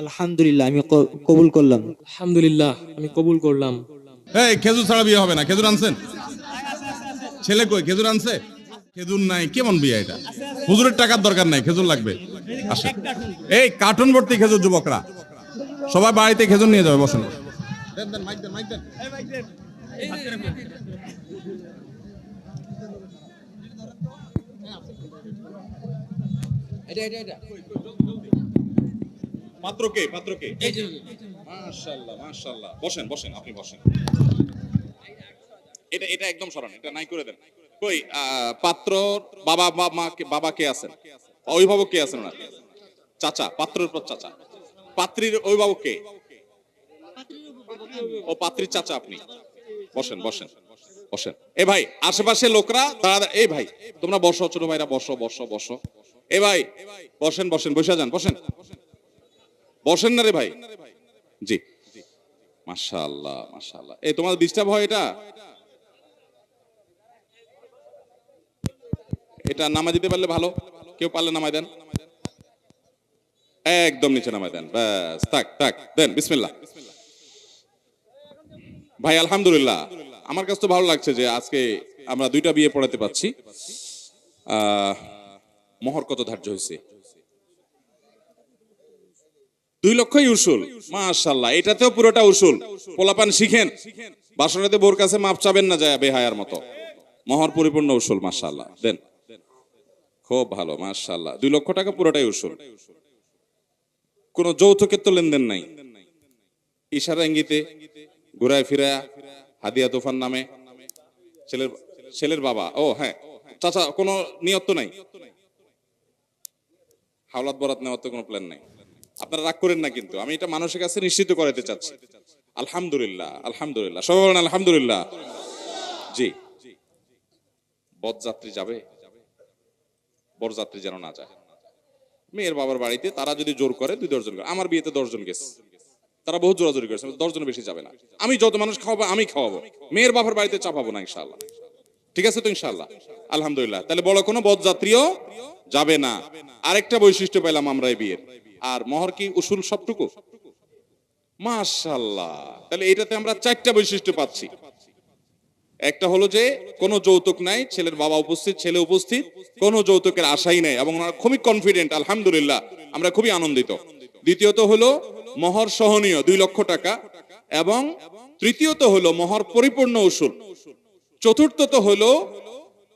আলহামদুলিল্লাহ আমি কবুল করলাম। আলহামদুলিল্লাহ আমি কবুল করলাম। এই খেজুর ছাড়া বিয়ে হবে না খেজুর আনছেন? ছেলে কই খেজুর আনছে? খেজুর নাই কেমন বিয়ে এটা? হুজুরের টাকার দরকার নাই খেজুর লাগবে। আসে এই কার্টুন ভর্তি খেজুর যুবকরা সবাই বাড়িতে খেজুর নিয়ে যাবে বসেন। দেন, দেন, মাইক দেন, মাইক দেন। পাত্র কে? পাত্র কে? মাশাআল্লাহ মাশাআল্লাহ। বসেন বসেন আপনি বসেন। এটা এটা একদম সরান এটা নাই করে দেন। কই পাত্র বাবা বা মা কে- বাবা কে আছেন? অভিভাবক কে আছেন চাচা পাত্রের পর চাচা। পাত্রীর অভিভাবক কে? ও পাত্রীর চাচা আপনি। বসেন বসেন বসেন। এ ভাই আশেপাশে লোকরা দাঁড়া এই ভাই তোমরা বসো ছোট ভাইরা বসো বসো বসো। এ ভাই বসেন বসেন বসে যান বসেন। বসেন না রে ভাই। জি মাশাআল্লাহ মাশাআল্লাহ। এই, তোমার ডিস্টার্ব হয় এটা? এটা নামাজ দিতে পারলে ভালো। কেউ পারলে নামাই দেন। একদম নিচে নামাই দেন। ব্যাস তাক তাক দেন, বিসমিল্লাহ। ভাই, আলহামদুলিল্লাহ। আমার কাছে তো ভালো লাগছে যে আজকে আমরা দুইটা বিয়ে পড়াতে পাচ্ছি মোহর কত ধার্য হয়েছে? দুই লক্ষই উসুল। মাশাল্লাহ এটাতেও পুরোটা উসুল। পোলাপান শিখেন, বাসনাতে বোর কাছে মাপ চাবেন না যায় বেহায়ার মতো। মহর পরিপূর্ণ উসুল মাশাল্লাহ দেন। খুব ভালো মাশাল্লাহ দুই লক্ষ টাকা পুরোটাই উসুল। কোন যৌতুকের তো লেনদেন নাই। ইশারা ইঙ্গিতে ঘুরায় ফিরায় হাদিয়া তুফান নামে ছেলের ছেলের বাবা। ও হ্যাঁ। চাচা, কোনো নিয়ত নাই? হাওলাত বরাত নেওয়ার তো কোনো প্ল্যান নাই। আপনারা রাগ করেন না কিন্তু, আমি এটা মানুষের কাছে নিশ্চিত করাতে চাচ্ছি। আলহামদুলিল্লাহ আলহামদুলিল্লাহ। সবাই বলেন আলহামদুলিল্লাহ। জি। বরযাত্রী যাবে। বরযাত্রী যেন না যায়। মেয়ের বাবার বাড়িতে তারা যদি জোর করে, দুই দশজন করে। আমার বিয়েতে দশজন গেছে। তারা বহু জোরাজোরি করেছে দশজন বেশি যাবে না। আমি যত মানুষ খাওয়াবো, আমি খাওয়াবো। মেয়ের বাবার বাড়িতে চাপাবো না, ইনশাআল্লাহ। ঠিক আছে তো, ইনশাআল্লাহ? আলহামদুলিল্লাহ। তাহলে বড় কোনো বরযাত্রীও যাবে না। আরেকটা বৈশিষ্ট্য পেলাম আমরা এই বিয়ের। আর মহর কি উসুল সবটুকু? মাশাল্লাহ তাহলে এটাতে আমরা চারটা বৈশিষ্ট্য পাচ্ছি। একটা হলো যে, কোনো যৌতুক নাই, ছেলের বাবা উপস্থিত, ছেলে উপস্থিত, কোনো যৌতুকের আশাই নাই এবং ওনারা খুবই কনফিডেন্ট আলহামদুলিল্লাহ, আমরা খুবই আনন্দিত। দ্বিতীয়ত হলো, মহর সহনীয়, দুই লক্ষ টাকা। এবং তৃতীয়ত হলো, মহর পরিপূর্ণ উসুল। চতুর্থত হলো,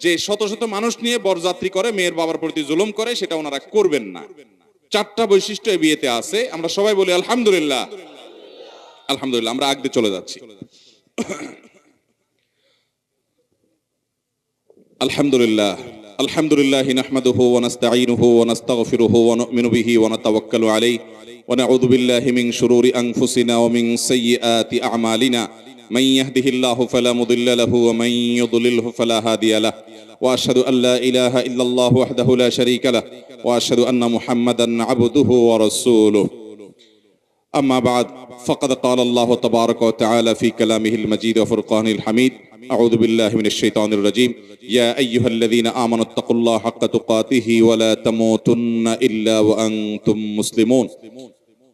যে শত শত মানুষ নিয়ে বরযাত্রী করে, মেয়ের বাবার প্রতি জুলুম করে, সেটা ওনারা করবেন না। চারটা বৈশিষ্ট্য এই বিয়েতে আছে আমরা সবাই বলি আলহামদুলিল্লাহ আলহামদুলিল্লাহ আমরা আগতে চলে যাচ্ছি الحمد لله الحمد لله نحمده ونستعينه ونستغفره ونؤمن به ونتوكل عليه ونعوذ بالله من شرور انفسنا ومن سيئات اعمالنا من يهده الله فلا مضل له ومن يضلله فلا هادي له. وأشهد أن لا إله إلا الله وحده لا شريك له. وأشهد أن محمدا عبده ورسوله. أما بعد فقد قال الله تبارك وتعالى في كلامه المجيد وفرقانه الحميد أعوذ بالله من الشيطان الرجيم. يا أيها الذين آمنوا اتقوا الله حق تقاته ولا تموتن إلا وأنتم مسلمون.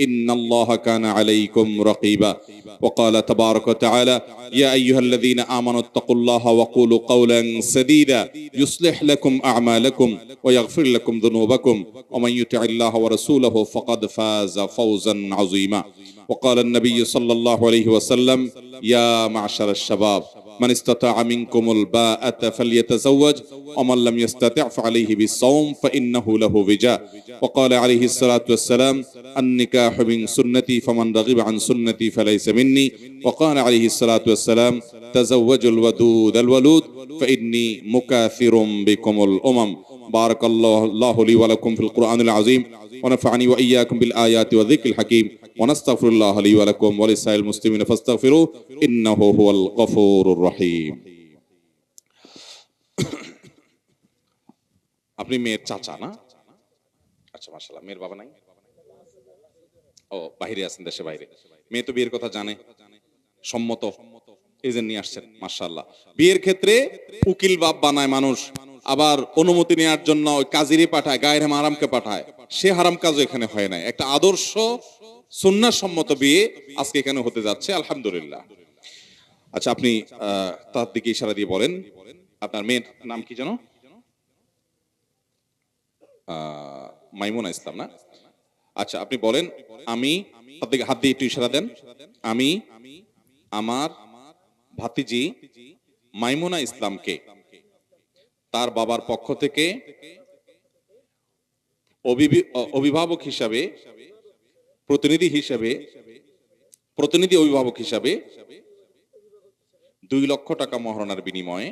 ان الله كان عليكم رقيبا. وقال تبارك وتعالى يا ايها الذين امنوا اتقوا الله وقولوا قولا سديدا. يصلح لكم اعمالكم ويغفر لكم ذنوبكم. ومن يطع الله ورسوله فقد فاز فوزا عظيما. وقال النبي صلى الله عليه وسلم يا معشر الشباب من استطاع منكم الباءة فليتزوج ومن لم يستطع فعليه بالصوم فإنه له وجاء. وقال عليه الصلاة والسلام النكاح من سنتي فمن رغب عن سنتي فليس مني. وقال عليه الصلاة والسلام تزوجوا الودود الولود فإني مكاثر بكم الأمم. بارك الله, الله لي ولكم في القرآن العظيم ونفعني وإياكم بالآيات والذكر الحكيم ونستغفر الله لي ولكم ولسائر المسلمين فاستغفروه إنه هو الغفور الرحيم আপনি মেয়ের চাচা না আচ্ছা মাশাআল্লাহ মেয়ের বাবা নাই ও বাইরে আছেন দেশে বাইরে মেয়ে তো বিয়ের কথা জানে সম্মত এই যে নিয়ে আসছেন মার্শাল্লাহ বিয়ের ক্ষেত্রে উকিল বাপ বানায় মানুষ আবার অনুমতি নেওয়ার জন্য ওই কাজিরে পাঠায়, গায়ের হারামকে পাঠায়। সে হারাম কাজও এখানে হয় নাই। একটা আদর্শ সুন্নাহ সম্মত বিয়ে আজকে এখানে হতে যাচ্ছে, আলহামদুলিল্লাহ। আচ্ছা আপনি তার দিকে ইশারা দিয়ে বলেন। আপনার মেয়ের নাম কি জানো মাইমুনা ইসলাম না? আচ্ছা আপনি বলেন, আমি, তার দিকে হাত দিয়ে একটু ইশারা দেন। আমি, আমার ভাতিজি মাইমুনা ইসলামকে তার বাবার পক্ষ থেকে অভিভাবক হিসাবে, প্রতিনিধি হিসাবে, প্রতিনিধি অভিভাবক হিসাবে দুই লক্ষ টাকা মহারণার বিনিময়ে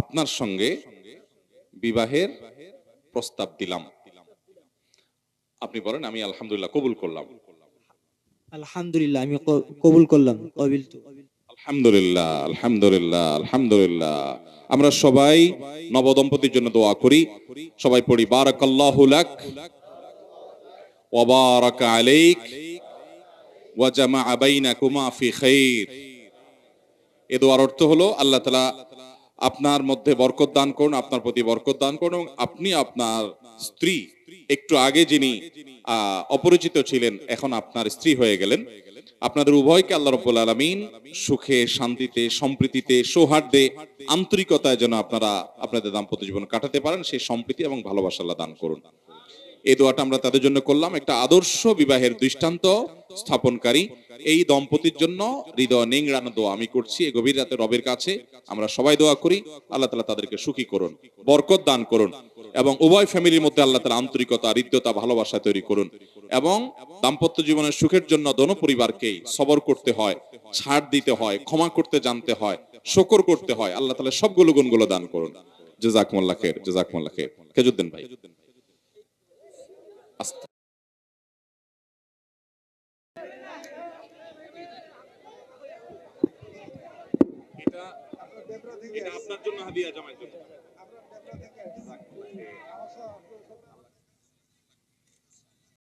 আপনার সঙ্গে বিবাহের প্রস্তাব দিলাম। আপনি বলেন, আমি আলহামদুলিল্লাহ কবুল করলাম। আলহামদুলিল্লাহ, আমি কবুল করলাম। কবিল আলহামদুলিল্লাহ আলহামদুলিল্লাহ আলহামদুলিল্লাহ। আমরা সবাই নবদম্পতির জন্য দোয়া করি। সবাই পড়ি, বারাকাল্লাহু ফি এ দোয়ার অর্থ হলো, আল্লাহ তাআলা আপনার মধ্যে বরকত দান করুন, আপনার প্রতি বরকত দান করুন এবং আপনি আপনার স্ত্রী, একটু আগে যিনি অপরিচিত ছিলেন, এখন আপনার স্ত্রী হয়ে গেলেন। আপনাদের উভয়কে আল্লাহ রব্বুল আলমিন সুখে, শান্তিতে, সম্প্রীতিতে, সৌহার্দ্যে, আন্তরিকতায় যেন আপনারা আপনাদের দাম্পত্য জীবন কাটাতে পারেন, সেই সম্প্রীতি এবং ভালোবাসা আল্লাহ দান করুন। এই দোয়াটা আমরা তাদের জন্য করলাম। একটা আদর্শ বিবাহের দৃষ্টান্ত স্থাপনকারী, এই দম্পতির জন্য হৃদয় নিংড়ানো দোয়া আমি করছি। এই গভীর রাতে রবের কাছে আমরা সবাই দোয়া করি। আল্লাহ তালা তাদেরকে সুখী করুন, বরকত দান করুন। এবং উভয় ফ্যামিলির মধ্যে আল্লাহ তালা আন্তরিকতা, হৃদ্যতা, ভালোবাসা তৈরি করুন। এবং দাম্পত্য জীবনের সুখের জন্য দোনো পরিবারকেই সবর করতে হয়, ছাড় দিতে হয়, ক্ষমা করতে জানতে হয়, শকর করতে হয়। আল্লাহ তালা সবগুলো গুণগুলো দান করুন। জেজাকমুল্লাহ খের জেজাকমুল্লাহ খের খেজুদ্দিন ভাই। আপনার জন্য হাদিয়া, জামাইয়ের জন্য। Okay.